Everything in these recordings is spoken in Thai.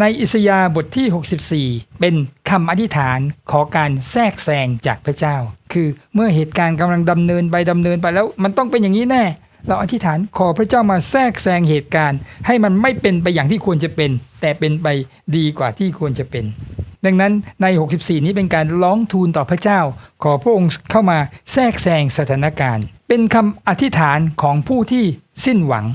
ในอิสยาห์บทที่ 64 เป็นคำอธิษฐานขอการแทรกแซงจากพระเจ้า คือเมื่อเหตุการณ์กำลังดำเนินไปดำเนินไปแล้วมันต้องเป็นอย่างนี้แน่ เราอธิษฐานขอพระเจ้ามาแทรกแซงเหตุการณ์ ให้มันไม่เป็นไปอย่างที่ควรจะเป็น แต่เป็นไปดีกว่าที่ควรจะเป็น ดังนั้นใน 64 นี้เป็นการร้องทูลต่อพระเจ้า ขอพระองค์เข้ามาแทรกแซงสถานการณ์ เป็นคำอธิษฐานของผู้ที่สิ้นหวัง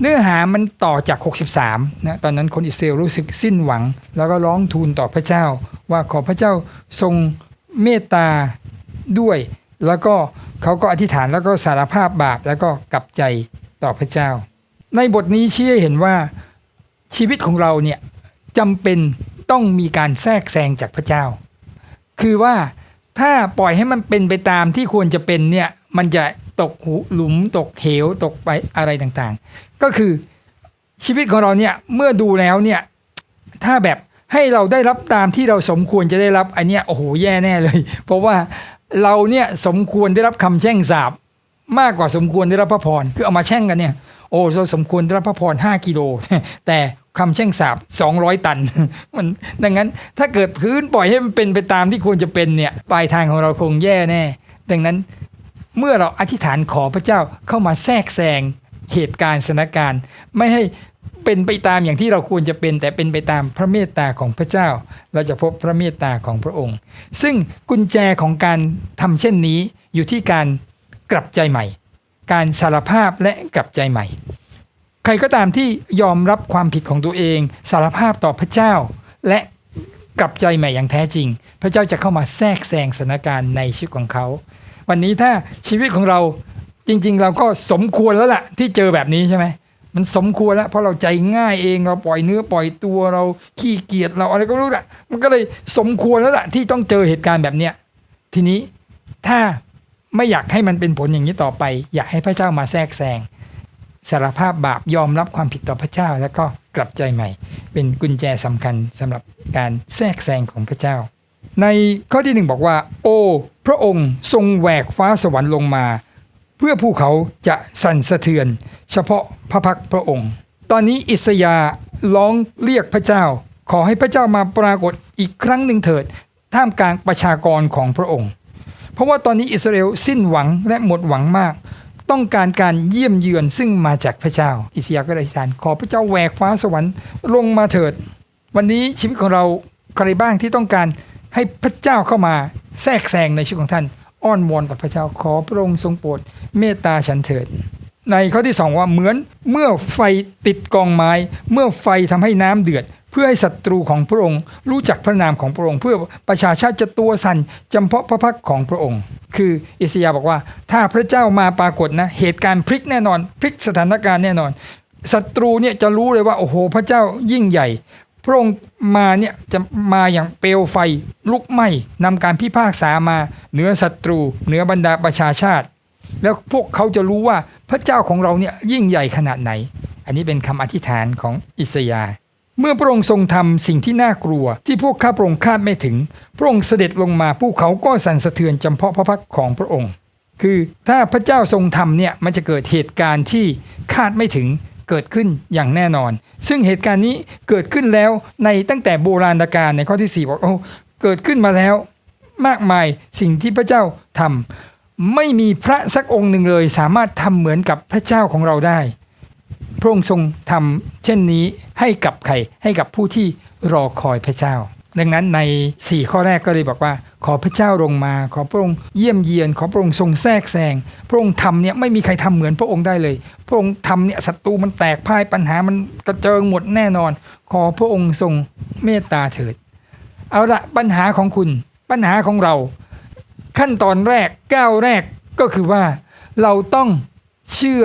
เนื้อหามันต่อจาก 63นะตอนนั้นคนอิสราเอลรู้สึกสิ้นหวัง แล้วก็ร้องทูลต่อพระเจ้า ว่าขอพระเจ้าทรงเมตตาด้วย แล้วก็เขาก็อธิษฐานแล้วก็สารภาพบาปแล้วก็กลับใจต่อพระเจ้า ในบทนี้ชี้ให้เห็นว่าชีวิตของเราเนี่ยจำเป็นต้องมีการแทรกแซงจากพระเจ้า คือว่าถ้าปล่อยให้มันเป็นไปตามที่ควรจะเป็นเนี่ยมันจะ ตกหูหลุมตกเหวตกไปอะไรต่างๆ ก็คือชีวิตของเราเนี่ยเมื่อดูแล้วเนี่ยถ้าแบบให้เราได้รับตามที่เราสมควรจะได้รับอันเนี้ยโอ้โหแย่แน่เลย เพราะว่าเราเนี่ยสมควรได้รับคำแช่งสาบมากกว่าสมควรได้รับพระพรคือเอามาแช่งกันเนี่ยโอ้เราสมควรได้รับพระพร5กิโล แต่คำแช่งสาบ200ตันมันดังนั้นถ้าเกิดพื้นปล่อยให้มันเป็นไปตามที่ควรจะเป็นเนี่ยปลายทางของเราคงแย่แน่ ดังนั้น เมื่อเราอธิษฐานขอพระเจ้าเข้ามาแทรกแซงเหตุการณ์สถานการณ์ ไม่ให้เป็นไปตามอย่างที่เราควรจะเป็น แต่เป็นไปตามพระเมตตาของพระเจ้า เราจะพบพระเมตตาของพระองค์ ซึ่งกุญแจของการทำเช่นนี้อยู่ที่การกลับใจใหม่ การสารภาพและกลับใจใหม่ ใครก็ตามที่ยอมรับความผิดของตัวเอง สารภาพต่อพระเจ้า และกลับใจใหม่อย่างแท้จริง พระเจ้าจะเข้ามาแทรกแซงสถานการณ์ในชีวิตของเขา วันนี้ถ้าชีวิตของเราจริง ๆ เราก็สมควรแล้วล่ะ ที่เจอแบบนี้ใช่ไหมมันสมควรแล้วเพราะเราใจง่ายเองเราปล่อยเนื้อปล่อยตัวเราขี้เกียจเราอะไรก็รู้แหละมันก็เลยสมควรแล้วล่ะ ที่ต้องเจอเหตุการณ์แบบเนี้ยทีนี้ถ้าไม่อยากให้มันเป็นผลอย่างนี้ต่อไป อยากให้พระเจ้ามาแทรกแซงสารภาพบาปยอมรับความผิดต่อพระเจ้า แล้วก็กลับใจใหม่ เป็นกุญแจสำคัญสำหรับการแทรกแซงของพระเจ้า ในข้อที่หนึ่งบอกว่า โอ้พระองค์ทรงแหวกฟ้าสวรรค์ลงมา เพื่อภูเขาจะสั่นสะเทือน เฉพาะพระพักพระองค์ ตอนนี้อิสยาห์ร้องเรียกพระเจ้า ขอให้พระเจ้ามาปรากฏอีกครั้งหนึ่งเถิด ท่ามกลางประชากรของพระองค์ เพราะว่าตอนนี้อิสราเอลสิ้นหวังและหมดหวังมาก ต้องการการเยี่ยมเยือนซึ่งมาจากพระเจ้า อิสยาห์ก็เลยอธิษฐานขอพระเจ้าแหวกฟ้าสวรรค์ลงมาเถิด วันนี้ชีวิตของเราใครบ้างที่ต้องการ ให้พระเจ้าเข้ามาแทรกแซงในชีวิตของท่าน อ้อนวอนต่อพระเจ้าขอพระองค์ทรงโปรดเมตตาฉันเถิด ในข้อที่สองว่าเหมือนเมื่อไฟติดกองไม้ เมื่อไฟทำให้น้ำเดือด เพื่อให้ศัตรูของพระองค์ รู้จักพระนามของพระองค์ เพื่อประชาชาติจะตัวสั่นจำเพาะพระพักของพระองค์ คืออิสยาบอกว่า ถ้าพระเจ้ามาปรากฏนะเหตุการณ์พลิกแน่นอน พลิกสถานการณ์แน่นอนศัตรูเนี่ยจะรู้เลยว่าโอ้โหพระเจ้ายิ่งใหญ่ พระองค์มาเนี่ยจะมาอย่างเปลวไฟลุกไหม้นำการพิพากษามาเหนือศัตรู เหนือบรรดาประชาชาติ แล้วพวกเขาจะรู้ว่าพระเจ้าของเราเนี่ยยิ่งใหญ่ขนาดไหน อันนี้เป็นคำอธิษฐานของอิสยาห์เมื่อพระองค์ทรงทำสิ่งที่น่ากลัว ที่พวกข้าพระองค์คาดไม่ถึง พระองค์เสด็จลงมาภูเขาก็สั่นสะเทือนจำเพาะพระพักของพระองค์ คือถ้าพระเจ้าทรงทำเนี่ยมันจะเกิดเหตุการณ์ที่คาดไม่ถึง เกิดขึ้นอย่างแน่นอน ซึ่งเหตุการณ์นี้เกิดขึ้นแล้วในตั้งแต่โบราณกาลในข้อที่ 4 บอกโอ้เกิดขึ้นมาแล้วมากมายสิ่งที่พระเจ้าทำไม่มีพระสักองค์หนึ่งเลย สามารถทำเหมือนกับพระเจ้าของเราได้ พระองค์ทรงทำเช่นนี้ให้กับใครให้กับผู้ที่รอคอยพระเจ้า ดังนั้นใน 4 ข้อแรกก็เลยบอกว่า ขอพระเจ้าลงมา ขอพระองค์เยี่ยมเยียน ขอพระองค์ทรงแทรกแซงพระองค์ทำเนี่ยไม่มีใครทำเหมือนพระองค์ได้เลย พระองค์ทำเนี่ยศัตรูมันแตกพ่ายปัญหามันกระเจิงหมดแน่นอน ขอพระองค์ทรงเมตตาเถิด เอาละปัญหาของคุณ ปัญหาของเรา ขั้นตอนแรกก้าวแรกก็คือว่า เราต้องเชื่อ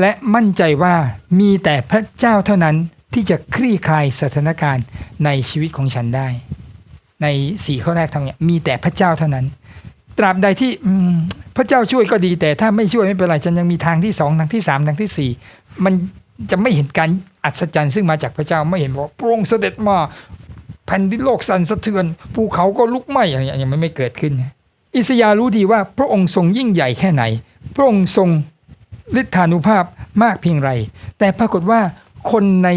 และมั่นใจว่ามีแต่พระเจ้าเท่านั้นที่จะคลี่คลายสถานการณ์ในชีวิตของฉันได้ ในสี่ข้อแรกทำเนี่ยมีแต่พระเจ้าเท่านั้น ตราบใดที่พระเจ้าช่วยก็ดี แต่ถ้าไม่ช่วยไม่เป็นไรฉันยังมีทางที่สองทางที่สามทางที่สี่มันจะไม่เห็นการอัศจรรย์ซึ่งมาจากพระเจ้าไม่เห็นว่าพระองเสด็จมาแผ่นดินโลกสั่นสะเทือนภูเขาก็ลุกไหม้อะไรอย่างเงี้ยมันไม่เกิดขึ้น อิสยาห์รู้ดีว่าพระองค์ทรงยิ่งใหญ่แค่ไหน พระองค์ทรงฤทธานุภาพมากเพียงไร แต่ปรากฏว่าคนใน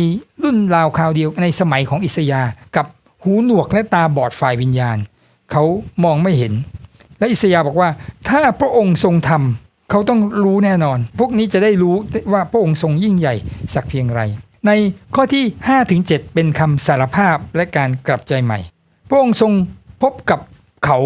รุ่นราวคราวเดียวในสมัยของอิสยาห์กับ หูหนวกและตาบอดฝ่ายวิญญาณ เขามองไม่เห็น และอิสยาบอกว่า ถ้าพระองค์ทรงทำเขาต้องรู้แน่นอน พวกนี้จะได้รู้ว่าพระองค์ทรงยิ่งใหญ่สักเพียงไร ในข้อที่5ถึง7เป็นคำสารภาพและการกลับใจใหม่ พระองค์ทรงพบกับเขา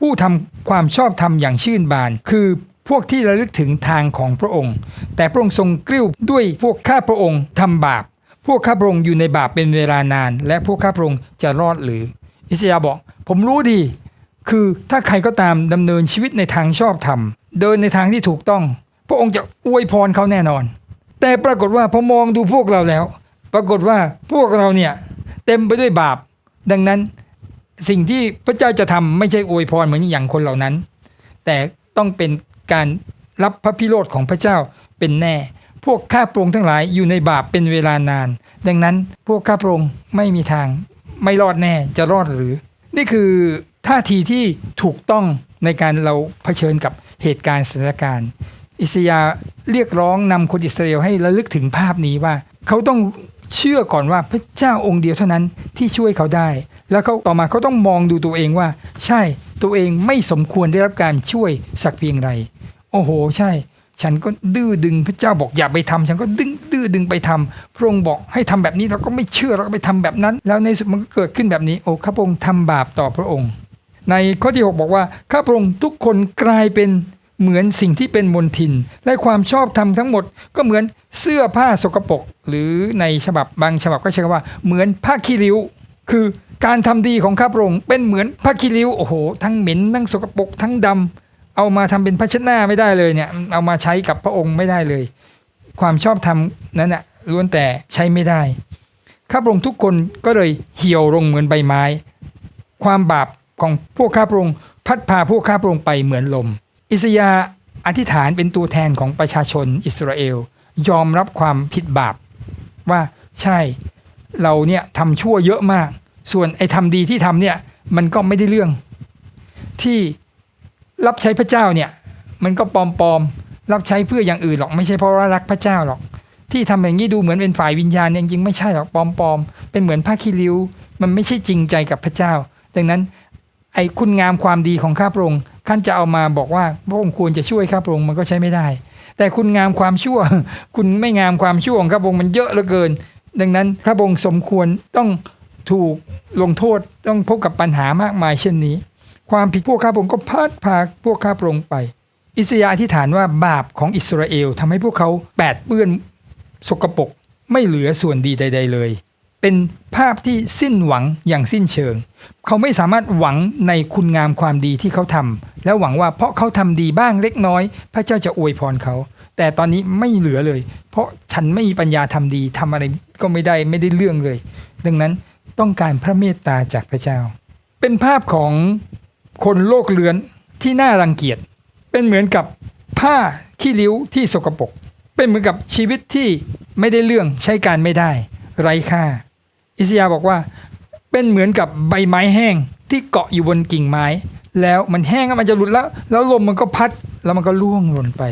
ผู้ทำความชอบธรรมอย่างชื่นบาน คือพวกที่ระลึกถึงทางของพระองค์ แต่พระองค์ทรงกริ้วด้วยพวกข้าพระองค์ทำบาป พวกข้าพระองค์อยู่ในบาปเป็นเวลานาน และพวกข้าพระองค์จะรอดหรือ อิสยาบอก ผมรู้ดี คือถ้าใครก็ตามดำเนินชีวิตในทางชอบธรรม เดินในทางที่ถูกต้อง พระองค์จะอวยพรเขาแน่นอน แต่ปรากฏว่าพอมองดูพวกเราแล้ว ปรากฏว่าพวกเราเนี่ยเต็มไปด้วยบาป ดังนั้นสิ่งที่พระเจ้าจะทำไม่ใช่อวยพรเหมือนอย่างคนเหล่านั้น แต่ต้องเป็นการรับพระพิโรธของพระเจ้าเป็นแน่ พวกข้าพระองค์ทั้งหลายอยู่ในบาปเป็นเวลานาน ดังนั้นพวกข้าพระองค์ไม่มีทาง ไม่รอดแน่จะรอดหรือ นี่คือท่าทีที่ถูกต้องในการเราเผชิญกับเหตุการณ์สถานการณ์ อิสยาเรียกร้องนำคนอิสราเอลให้ระลึกถึงภาพนี้ว่า เขาต้องเชื่อก่อนว่าพระเจ้าองค์เดียวเท่านั้นที่ช่วยเขาได้ แล้วเขาต่อมาเขาต้องมองดูตัวเองว่า ใช่ตัวเองไม่สมควรได้รับการช่วยสักเพียงไร โอ้โห ใช่ ฉันก็ดื้อดึงพระเจ้าบอกอย่าไปทำฉันก็ดึงดื้อดึงไปทำพระองค์บอกให้ทำแบบนี้เราก็ไม่เชื่อเราก็ไปทำแบบนั้น แล้วในสุดมันก็เกิดขึ้นแบบนี้โอ้ข้าพระองค์ทำบาปต่อพระองค์ ในข้อที่ 6 บอกว่าข้าพระองค์ทุกคนกลายเป็นเหมือนสิ่งที่เป็นมนทิน และความชอบธรรมทั้งหมด ก็เหมือนเสื้อผ้าสกปรกหรือในฉบับบางฉบับก็ใช้คำว่า เหมือนผ้าขี้ริ้ว คือการทำดีของข้าพระองค์เป็นเหมือนผ้าขี้ริ้วโอ้โห ทั้งเหม็นทั้งสกปรกทั้งดำ เอามาทำเป็นภาชนะไม่ได้เลยเนี่ย เอามาใช้กับพระองค์ไม่ได้เลย ความชอบธรรมนั้นน่ะล้วนแต่ใช้ไม่ได้ ข้าพระองค์ทุกคนก็เลยเหี่ยวลงเหมือนใบไม้ ความบาปของพวกข้าพระองค์พัดพาพวกข้าพระองค์ไปเหมือนลม อิสยาอธิษฐานเป็นตัวแทนของประชาชนอิสราเอล ยอมรับความผิดบาป ว่าใช่เราเนี่ยทำชั่วเยอะมาก ส่วนไอ้ทำดีที่ทำเนี่ยมันก็ไม่ได้เรื่อง ที่ รับใช้พระเจ้าเนี่ย มันก็ปลอมๆรับใช้เพื่ออย่างอื่นหรอกไม่ใช่เพราะว่ารักพระเจ้าหรอก ที่ทำอย่างนี้ดูเหมือนเป็นฝ่ายวิญญาณจริงๆไม่ใช่หรอกปลอมๆเป็นเหมือนผ้าคีริ้ว มันไม่ใช่จริงใจกับพระเจ้า ดังนั้นไอ้คุณงามความดีของข้าพระองค์ท่านจะเอามาบอกว่าพระองค์ควรจะช่วยข้าพระองค์มันก็ใช้ไม่ได้ แต่คุณงามความชั่ว คุณไม่งามความชั่วของข้าพระองค์มันเยอะเหลือเกิน ดังนั้นข้าพระองค์สมควรต้องถูกลงโทษต้องพบกับปัญหามากมายเช่นนี้ ความผิดพวกข้าพระองค์ก็พัดพาพวกข้าพระองค์ไป อิสยาห์อธิษฐานว่าบาปของอิสราเอลทำให้พวกเขาแปดเปื้อนสกปรกไม่เหลือส่วนดีใด ๆ เลย เป็นภาพที่สิ้นหวังอย่างสิ้นเชิง เขาไม่สามารถหวังในคุณงามความดีที่เขาทำแล้วหวังว่าเพราะเขาทำดีบ้างเล็กน้อย พระเจ้าจะอวยพรเขา แต่ตอนนี้ไม่เหลือเลย เพราะฉันไม่มีปัญญาทำดีทำอะไรก็ไม่ได้ไม่ได้เรื่องเลย ดังนั้นต้องการพระเมตตาจากพระเจ้า เป็นภาพของ คนโลกเลือนที่น่ารังเกียจ เป็นเหมือนกับผ้าขี้ริ้วที่สกปรกเป็นเหมือนกับชีวิตที่ไม่ได้เรื่องใช้การไม่ได้ ไร้ค่า อิสยาบอกว่า เป็นเหมือนกับใบไม้แห้งที่เกาะอยู่บนกิ่งไม้ แล้วมันแห้งแล้วมันจะหลุดแล้ว แล้วลมมันก็พัดแล้วมันก็ล่วงหล่นไป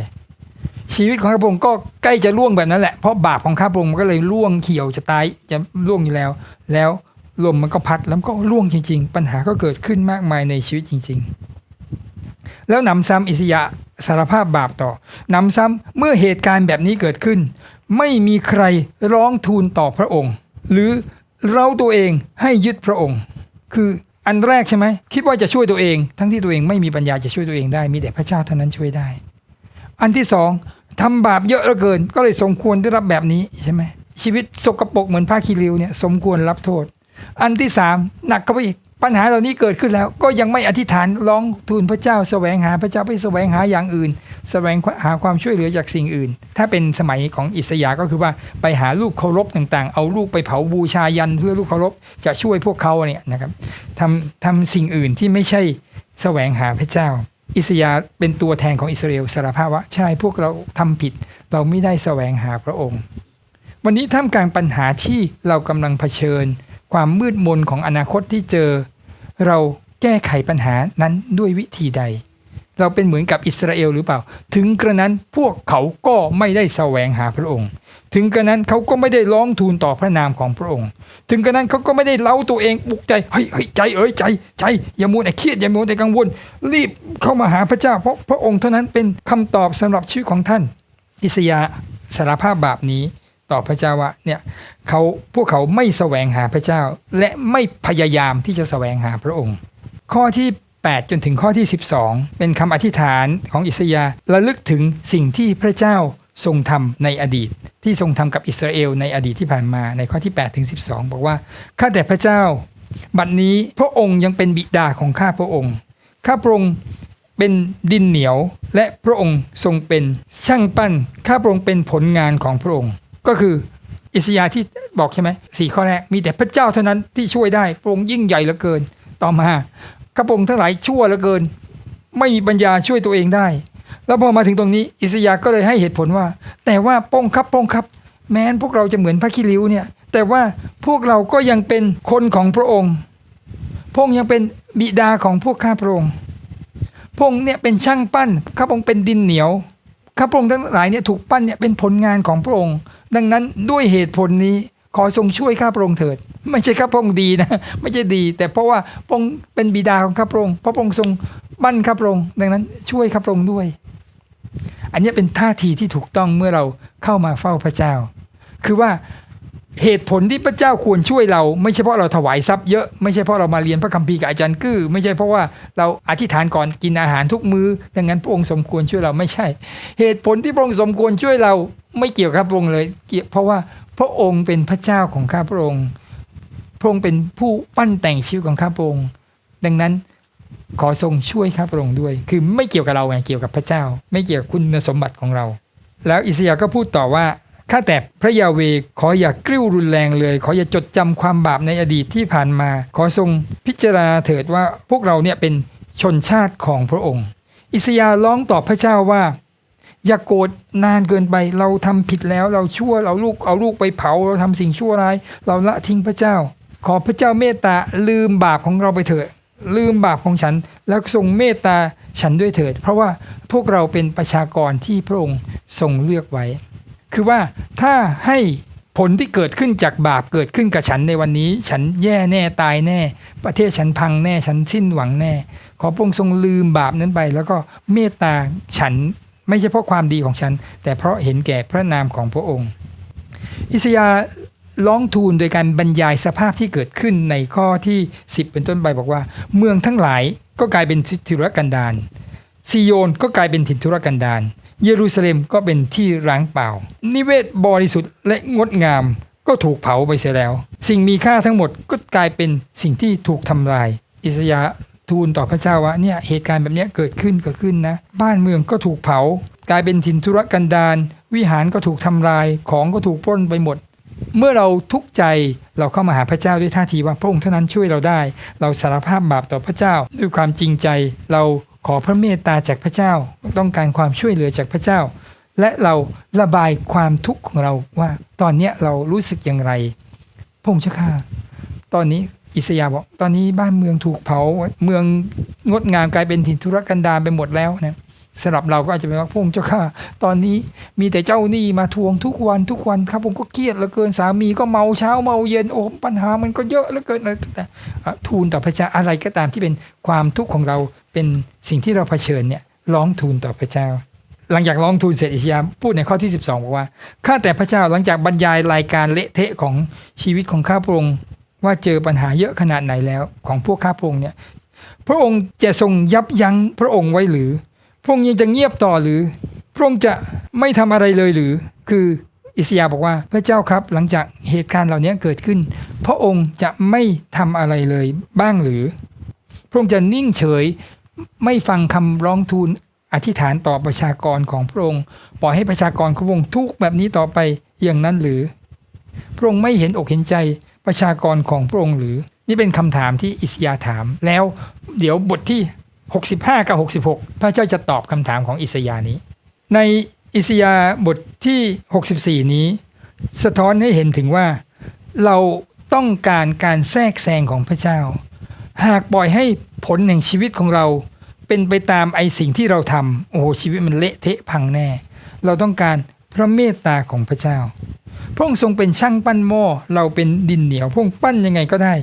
ชีวิตของข้าพงค์ก็ใกล้จะล่วงแบบนั้นแหละเพราะบาปของข้าพงค์มันก็เลยล่วงเขียวจะตายจะล่วงอยู่แล้ว แล้ว ลมมันก็พัดแล้วก็ล่วงจริง ๆ ปัญหาก็เกิดขึ้นมากมายในชีวิตจริง ๆ แล้วนำซ้ำอิสยาสารภาพบาปต่อนำซ้ำเมื่อเหตุการณ์แบบนี้เกิดขึ้น ไม่มีใครร้องทูลต่อพระองค์ หรือเราตัวเองให้ยึดพระองค์ คืออันแรกใช่ไหมคิดว่าจะช่วยตัวเอง ทั้งที่ตัวเองไม่มีปัญญาจะช่วยตัวเองได้มีแต่พระเจ้าเท่านั้นช่วยได้ อันที่สองทำบาปเยอะเหลือเกิน ก็เลยสมควรได้รับแบบนี้ใช่ไหมชีวิตสกปรกเหมือนผ้าคีริวเนี่ยสมควรรับโทษ อันที่สามหนักเข้าไปอีก ปัญหาเหล่านี้เกิดขึ้นแล้ว ก็ยังไม่อธิษฐานร้องทูลพระเจ้าแสวงหาพระเจ้าไปแสวงหาอย่างอื่น แสวงหาความช่วยเหลือจากสิ่งอื่น ถ้าเป็นสมัยของอิสยาห์ก็คือว่าไปหาลูกเคารพต่างๆ เอาลูกไปเผาบูชายันเพื่อลูกเคารพจะช่วยพวกเขาเนี่ยนะครับทำทำสิ่งอื่นที่ไม่ใช่แสวงหาพระเจ้าอิสยาห์เป็นตัวแทนของอิสราเอลสารภาพว่าใช่พวกเราทำผิด เราไม่ได้แสวงหาพระองค์ วันนี้ท่ามกลางปัญหาที่เรากำลังเผชิญ ความมืดมนของอนาคตที่เจอ เราแก้ไขปัญหานั้นด้วยวิธีใด เราเป็นเหมือนกับอิสราเอลหรือเปล่า ถึงกระนั้นพวกเขาก็ไม่ได้แสวงหาพระองค์ ถึงกระนั้นเขาก็ไม่ได้ร้องทูลต่อพระนามของพระองค์ ถึงกระนั้นเขาก็ไม่ได้เล้าตัวเองปลุกใจเฮ้ยเฮ้ยใจเอ้ยใจใจอย่ามัวแต่เครียดอย่ามัวแต่กังวล รีบเข้ามาหาพระเจ้า เพราะพระองค์เท่านั้นเป็นคำตอบสำหรับชีวิตของท่าน อิสยาสารภาพบาปนี้ ต่อพระเจ้าว่าเนี่ยเขาพวกเขาไม่แสวงหาพระเจ้า และไม่พยายามที่จะแสวงหาพระองค์ ข้อที่ 8 จนถึงข้อที่ 12 เป็นคำอธิษฐานของอิสยาห์ระลึกถึงสิ่งที่พระเจ้าทรงทำในอดีต ที่ทรงทำกับอิสราเอลในอดีตที่ผ่านมาในข้อที่8ถึง12 บอกว่าข้าแต่พระเจ้า บัดนี้พระองค์ยังเป็นบิดาของข้าพระองค์ข้าพระองค์เป็นดินเหนียวและพระองค์ทรงเป็นช่างปั้นข้าพระองค์เป็นผลงานของพระองค์ ก็คืออิสยาที่บอกใช่ไหมสี่ข้อแรกมีแต่พระเจ้าเท่านั้นที่ช่วยได้พระองค์ยิ่งใหญ่เหลือเกิน ต่อมาข้าพระองค์ทั้งหลายชั่วเหลือเกิน ไม่มีปัญญาช่วยตัวเองได้ แล้วพอมาถึงตรงนี้ อิสยาก็เลยให้เหตุผลว่า แต่ว่าพระองครับพระองครับ แม้นพวกเราจะเหมือนพระคิริวเนี่ยแต่ว่าพวกเราก็ยังเป็นคนของพระองค์ พงยังเป็นบิดาของพวกข้าพระองค์พงเนี่ยเป็นช่างปั้นข้าพระองค์เป็นดินเหนียว ข้าพระองค์ทั้งหลายเนี่ยถูกปั้นเนี่ยเป็นผลงานของพระองค์ ดังนั้นด้วยเหตุผลนี้ขอทรงช่วยข้าพระองค์เถิด ไม่ใช่ข้าพระองค์ดีนะ ไม่ใช่ดี แต่เพราะว่าพระองค์เป็นบิดาของข้าพระองค์เพราะพระองค์ทรงปั้นข้าพระองค์ดังนั้นช่วยข้าพระองค์ด้วย อันนี้เป็นท่าทีที่ถูกต้องเมื่อเราเข้ามาเฝ้าพระเจ้า คือว่า เหตุผลที่พระเจ้าควรช่วยเรา ไม่ใช่เพราะเราถวายทรัพย์เยอะไม่ใช่เพราะเรามาเรียนพระคัมภีร์กับอาจารย์กื้อไม่ใช่เพราะว่าเราอธิษฐานก่อนกินอาหารทุกมือ้อดังนั้นพระองค์สมควรช่วยเราไม่ใช่ เหตุผลที่พระองค์สมควรช่วยเราไม่เกี่ยวกับพระองค์เลยเกี่ยวเพราะว่าพระองค์เป็นพระเจ้าของข้าพระองค์ พระองค์เป็นผู้ปั้นแต่งชีวิตของข้าพระองค์ ดังนั้นขอทรงช่วยข้าพระองค์ด้วย คือไม่เกี่ยวกับเราไงเกี่ยวกับพระเจ้า ไม่เกี่ยวกับคุณสมบัติของเรา แล้วอิสยาห์ก็พูดต่อว่า ข้าแต่พระยาเวขออย่ากริ้วรุนแรงเลย ขออย่าจดจำความบาปในอดีตที่ผ่านมา ขอทรงพิจารณาเถิดว่าพวกเราเนี่ยเป็นชนชาติของพระองค์ อิสยาห์ร้องตอบพระเจ้าว่า อย่าโกรธนานเกินไปเราทำผิดแล้วเราชั่วเราลูกเอาลูกไปเผาเราทำสิ่งชั่วร้าย เราละทิ้งพระเจ้า ขอพระเจ้าเมตตาลืมบาปของเราไปเถิดลืมบาปของฉัน แล้วทรงเมตตาฉันด้วยเถิด เพราะว่าพวกเราเป็นประชากรที่พระองค์ทรงเลือกไว้ คือว่าถ้าให้ผลที่เกิดขึ้นจากบาปเกิดขึ้นกับฉันในวันนี้ ฉันแย่แน่ตายแน่ ประเทศฉันพังแน่ ฉันสิ้นหวังแน่ ขอพระองค์ทรงลืมบาปนั้นไป แล้วก็เมตตาฉันไม่ใช่เพราะความดีของฉัน แต่เพราะเห็นแก่พระนามของพระองค์ อิสยาร้องทูลโดยการบรรยายสภาพที่เกิดขึ้นในข้อที่ 10 เป็นต้นไปบอกว่า เมืองทั้งหลายก็กลายเป็นทิรกันดารซีโยนก็กลายเป็นถิ่นทุรกันดาร เยรูซาเล็มก็เป็นที่ร้างเปล่า นิเวศบริสุทธิ์และงดงามก็ถูกเผาไปเสียแล้ว สิ่งมีค่าทั้งหมดก็กลายเป็นสิ่งที่ถูกทำลาย อิสยาห์ทูลต่อพระเจ้าว่าเนี่ยเหตุการณ์แบบนี้เกิดขึ้นเกิดขึ้นนะ บ้านเมืองก็ถูกเผา กลายเป็นถิ่นทุรกันดารวิหารก็ถูกทำลายของก็ถูกปล้นไปหมด เมื่อเราทุกข์ใจเราเข้ามาหาพระเจ้าด้วยท่าทีว่าพระองค์เท่านั้นช่วยเราได้ เราสารภาพบาปต่อพระเจ้าด้วยความจริงใจเรา ขอพระเมตตาจากพระเจ้า ต้องการความช่วยเหลือจากพระเจ้า และเราระบายความทุกข์ของเราว่า ตอนเนี้เรารู้สึกอย่างไรพงค์เจ้าข้าตอนนี้อิสยาบอกตอนนี้บ้านเมืองถูกเผาเมืองงดงามกลายเป็นถิ่นทุรกันดารไปหมดแล้วนะ สำหรับเราก็อาจจะเป็นว่าพระองค์เจ้าข้าตอนนี้มีแต่เจ้าหนี้มาทวงทุกวันทุกวันครับผมก็เครียดเหลือเกินสามีก็เมาเช้าเมาเย็นโอ้ปัญหามันก็เยอะเหลือเกินอะไรแต่ทูลต่อพระเจ้าอะไรก็ตามที่เป็นความทุกข์ของเราเป็นสิ่งที่เราเผชิญเนี่ยร้องทูลต่อพระเจ้า หลังจากร้องทูลเสร็จอิสยาห์พูดในข้อที่ 12บอกว่าข้าแต่พระเจ้าหลังจากบรรยายรายการเละเทะของชีวิตของข้าพระองค์ว่าเจอปัญหาเยอะขนาดไหนแล้ว ของพวกข้าพระองค์เนี่ยพระองค์จะทรงยับยั้งพระองค์ไว้หรือ พระองค์ยังจะเงียบต่อหรือ พระองค์จะไม่ทำอะไรเลยหรือ คืออิสยาบอกว่าพระเจ้าครับหลังจากเหตุการณ์เหล่านี้เกิดขึ้น พระองค์จะไม่ทำอะไรเลยบ้างหรือ พระองค์จะนิ่งเฉยไม่ฟังคำร้องทูลอธิษฐานต่อประชากรของพระองค์ ปล่อยให้ประชากรของพระองค์ทุกแบบนี้ต่อไปอย่างนั้นหรือ พระองค์ไม่เห็นอกเห็นใจประชากรของพระองค์หรือ นี่เป็นคำถามที่อิสยาถามแล้ว เดี๋ยวบทที่ 65 กับ 66 พระเจ้าจะตอบคำถามของอิสยาห์นี้ ในอิสยาห์บทที่ 64 นี้ สะท้อนให้เห็นถึงว่า เราต้องการการแทรกแซงของพระเจ้า หากปล่อยให้ผลแห่งชีวิตของเรา เป็นไปตามไอสิ่งที่เราทำโอ้โหชีวิตมันเละเทะพังแน่ เราต้องการพระเมตตาของพระเจ้า พระองค์ทรงเป็นช่างปั้นหม้อเราเป็นดินเหนียวพระองค์ปั้นยังไงก็ได้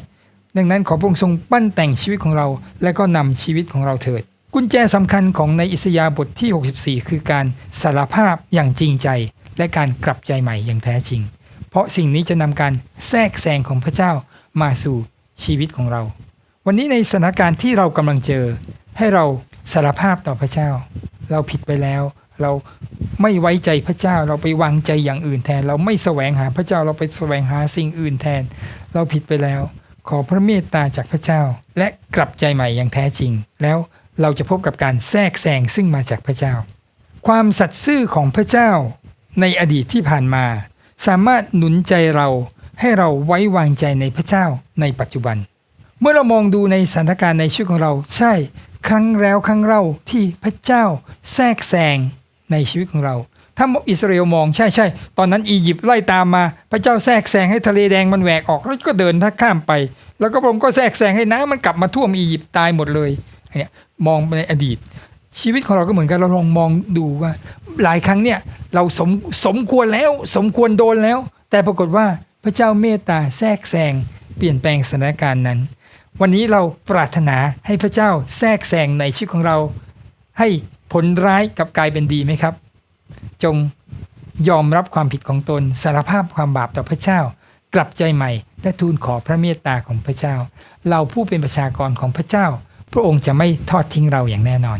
ดังนั้นขอพระองค์ทรงปั้นแต่งชีวิตของเรา และก็นำชีวิตของเราเถิด กุญแจสำคัญของในอิสยาบทที่ 64 คือการสารภาพอย่างจริงใจ และการกลับใจใหม่อย่างแท้จริง เพราะสิ่งนี้จะนำการแทรกแซงของพระเจ้ามาสู่ชีวิตของเรา วันนี้ในสถานการณ์ที่เรากำลังเจอ ให้เราสารภาพต่อพระเจ้า เราผิดไปแล้วเราไม่ไว้ใจพระเจ้าเราไปวางใจอย่างอื่นแทน เราไม่แสวงหาพระเจ้าเราไปแสวงหาสิ่งอื่นแทน เราผิดไปแล้ว ขอพระเมตตาจากพระเจ้า และกลับใจใหม่อย่างแท้จริง แล้วเราจะพบกับการแทรกแซงซึ่งมาจากพระเจ้า ความสัตย์ซื่อของพระเจ้าในอดีตที่ผ่านมา สามารถหนุนใจเราให้เราไว้วางใจในพระเจ้าในปัจจุบัน เมื่อเรามองดูในสถานการณ์ในชีวิตของเราใช่ ครั้งแล้วครั้งเล่าที่พระเจ้าแทรกแซงในชีวิตของเรา ถ้าอิสราเอลมองใช่ใช่ตอนนั้นอียิปต์ไล่ตามมา พระเจ้าแทรกแซงให้ทะเลแดงมันแหวกออกแล้วก็เดินท่าข้ามไป แล้วก็พระองค์ก็แทรกแซงให้น้ำมันกลับมาท่วมอียิปต์ตายหมดเลยเนี่ยมองในอดีต ชีวิตของเราก็เหมือนกันเราลองมองดูว่า หลายครั้งเนี่ยเราสมสมควรแล้ว สมควรโดนแล้ว แต่ปรากฏว่าพระเจ้าเมตตาแทรกแซงเปลี่ยนแปลงสถานการณ์นั้น วันนี้เราปรารถนาให้พระเจ้าแทรกแซงในชีวิตของเรา ให้ผลร้ายกลับกลายเป็นดีไหมครับ จงยอมรับความผิดของตน สารภาพความบาปต่อพระเจ้า กลับใจใหม่ และทูลขอพระเมตตาของพระเจ้า เราผู้เป็นประชากรของพระเจ้า พระองค์จะไม่ทอดทิ้งเราอย่างแน่นอน